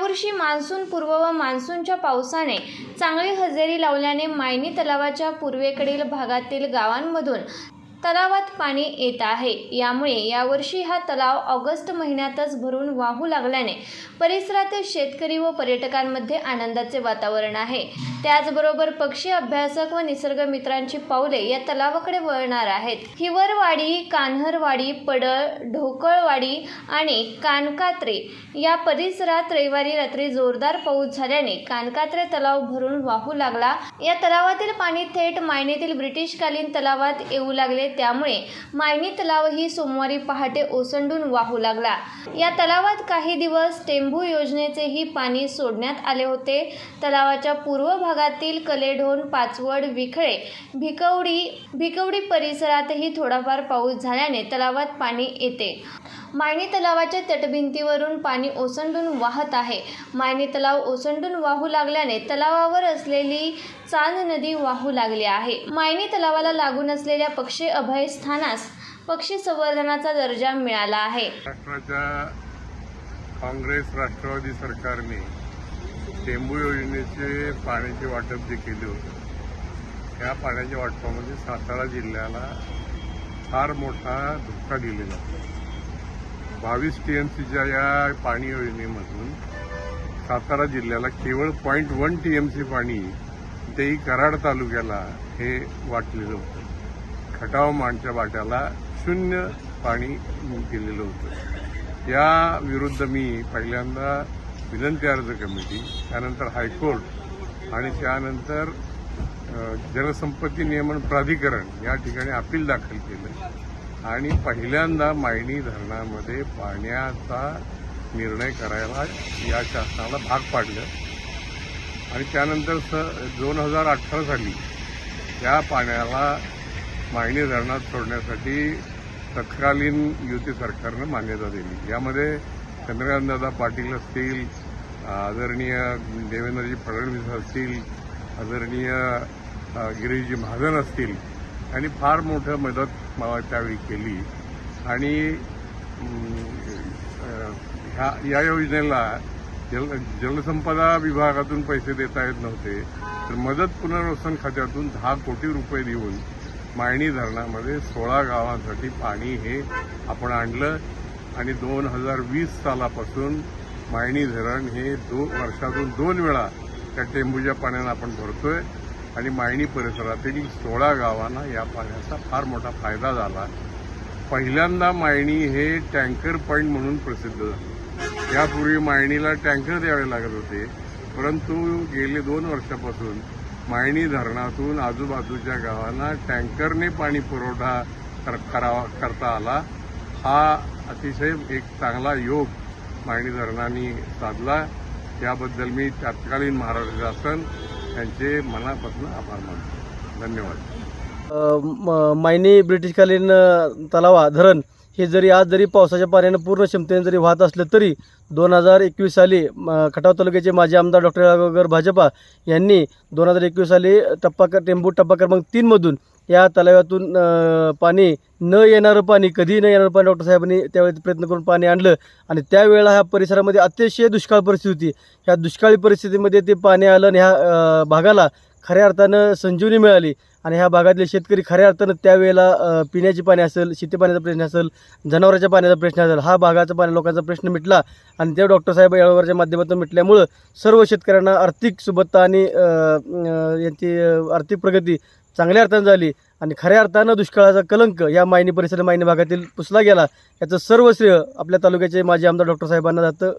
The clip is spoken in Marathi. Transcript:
यावर्षी मान्सून पूर्व व मान्सूनच्या पावसाने चांगली हजेरी लावल्याने मायनी तलावाच्या पूर्वेकडील भागातील गावांमधून तलावात पाणी येत आहे. यामुळे यावर्षी हा तलाव ऑगस्ट महिन्यातच भरून वाहू लागल्याने परिसरातील शेतकरी व पर्यटकांमध्ये आनंदाचे वातावरण आहे. त्याचबरोबर पक्षी अभ्यासक व निसर्ग मित्रांची पावले या तलावाकडे वळणार आहेत. हिवरवाडी कान्हरवाडी पडळ ढोकळवाडी आणि कानकात्रे या परिसरात रविवारी रात्री जोरदार पाऊस झाल्याने कानकात्रे तलाव भरून वाहू लागला. या तलावातील पाणी थेट मायनेतील ब्रिटिशकालीन तलावात येऊ लागले. त्यामुळे मायनी तलावही सोमवारी पहाटे ओसंडून वाहू लागला. या तलावात काही दिवस टेंभू योजनेचेही पाणी सोडण्यात आले होते. तलावाच्या पूर्व भागातील कलेढोण पाचवड विखळे भिकवडी भिकवडी परिसरातही थोडाफार पाऊस झाल्याने तलावात पाणी येते. मायणी तलावाच्या तटभिंतीवरून पाणी ओसंडून वाहत आहे. मायणी तलाव ओसंडून वाहू लागल्याने तलावावर असलेली चांद नदी वाहू लागली आहे. मायणी तलावाला लागून असलेल्या पक्षी अभय स्थानास पक्षी संवर्धनाचा दर्जा मिळाला आहे. महाराष्ट्राच्या काँग्रेस राष्ट्रवादी सरकारने टेंबू योजनेचे पाण्याचे वाटप जे केले होते त्या पाण्याच्या वाटपामध्ये सातारा जिल्ह्याला फार मोठा धक्का दिलेला बावीस टी एम सीच्या या पाणी योजनेमधून सातारा जिल्ह्याला केवळ point one T M C पाणी तेही कराड तालुक्याला हे वाटलेलं होतं. खटाव माणच्या बाट्याला शून्य पाणी केलेलं होतं. या विरुद्ध मी पहिल्यांदा विनंती अर्ज कमिटी त्यानंतर हायकोर्ट आणि त्यानंतर जलसंपत्ती नियमन प्राधिकरण या ठिकाणी अपील दाखल केलं. आणि पहिल्यांदा मायणी धरणामध्ये पाण्याचा निर्णय करायला या शासनाला भाग पाडलं. आणि त्यानंतर स दोन हजार अठरा साली या पाण्याला मायणी धरणात सोडण्यासाठी तत्कालीन युती सरकारनं मान्यता दिली. यामध्ये चंद्रकांतदादा पाटील असतील आदरणीय देवेंद्रजी फडणवीस असतील आदरणीय गिरीशजी महाजन असतील आणि फार मोठं मदत मला त्यावेळी केली. आणि ह्या या योजनेला जल जलसंपदा विभागातून पैसे देता येत नव्हते. तर मदत पुनर्वसन खात्यातून दहा कोटी रुपये देऊन मायणी धरणामध्ये सोळा गावांसाठी पाणी हे आपण आणलं. आणि दोन हजार वीस सालापासून मायणी धरण हे दो वर्षातून दोन वेळा त्या टेंबूच्या पाण्यानं आपण भरतोय. आणि मायणी परिसरातील सोळा गावांना या पाण्याचा फार मोठा फायदा झाला. पहिल्यांदा मायणी हे टँकर पॉईंट म्हणून प्रसिद्ध झालं. यापूर्वी मायणीला टँकर द्यावे लागत होते परंतु गेले दोन वर्षापासून मायणी धरणातून आजूबाजूच्या गावांना टँकरने पाणी पुरवठा कर, करावा करता आला. हा अतिशय एक चांगला योग मायणी धरणाने साधला. याबद्दल मी तत्कालीन महाराष्ट्र शासन त्यांचे मनापासून आभार मानतो. धन्यवाद. म- मायनी ब्रिटिशकालीन तलावा धरण हे जरी आज जरी पावसाच्या पाण्यानं पूर्ण क्षमतेने जरी वाहत असलं तरी दोन हजार एकवीस साली खटाव तालुक्याचे माजी आमदार डॉक्टर राघवगर भाजपा यांनी दोन हजार एकवीस साली टप्पा क- टेंबू टप्पा क्रमांक तीनमधून या तलाव्यातून पाणी न येणारं पाणी कधीही न येणारं पाणी डॉक्टर साहेबांनी त्यावेळी प्रयत्न करून पाणी आणलं. आणि त्यावेळेला ह्या परिसरामध्ये अतिशय दुष्काळ परिस्थिती होती. ह्या दुष्काळी परिस्थितीमध्ये ते पाणी आलं आणि ह्या भागाला खऱ्या अर्थानं संजीवनी मिळाली. आणि ह्या भागातले शेतकरी खऱ्या अर्थानं त्यावेळेला पिण्याची पाणी असेल शेती पाण्याचा प्रश्न असेल जनावरांच्या पाण्याचा प्रश्न असेल हा भागाचा पाणी लोकांचा प्रश्न मिटला. आणि त्या डॉक्टर साहेब यावरच्या माध्यमातून मिटल्यामुळं सर्व शेतकऱ्यांना आर्थिक सुबत्ता आणि यांची आर्थिक प्रगती चांगल्या अर्थानं झाली आणि खऱ्या अर्थानं दुष्काळाचा कलंक या मायनी परिसर मायनी भागातील पुसला गेला याचं सर्व श्रेय आपल्या तालुक्याचे माजी आमदार डॉक्टर साहेबांना जातं.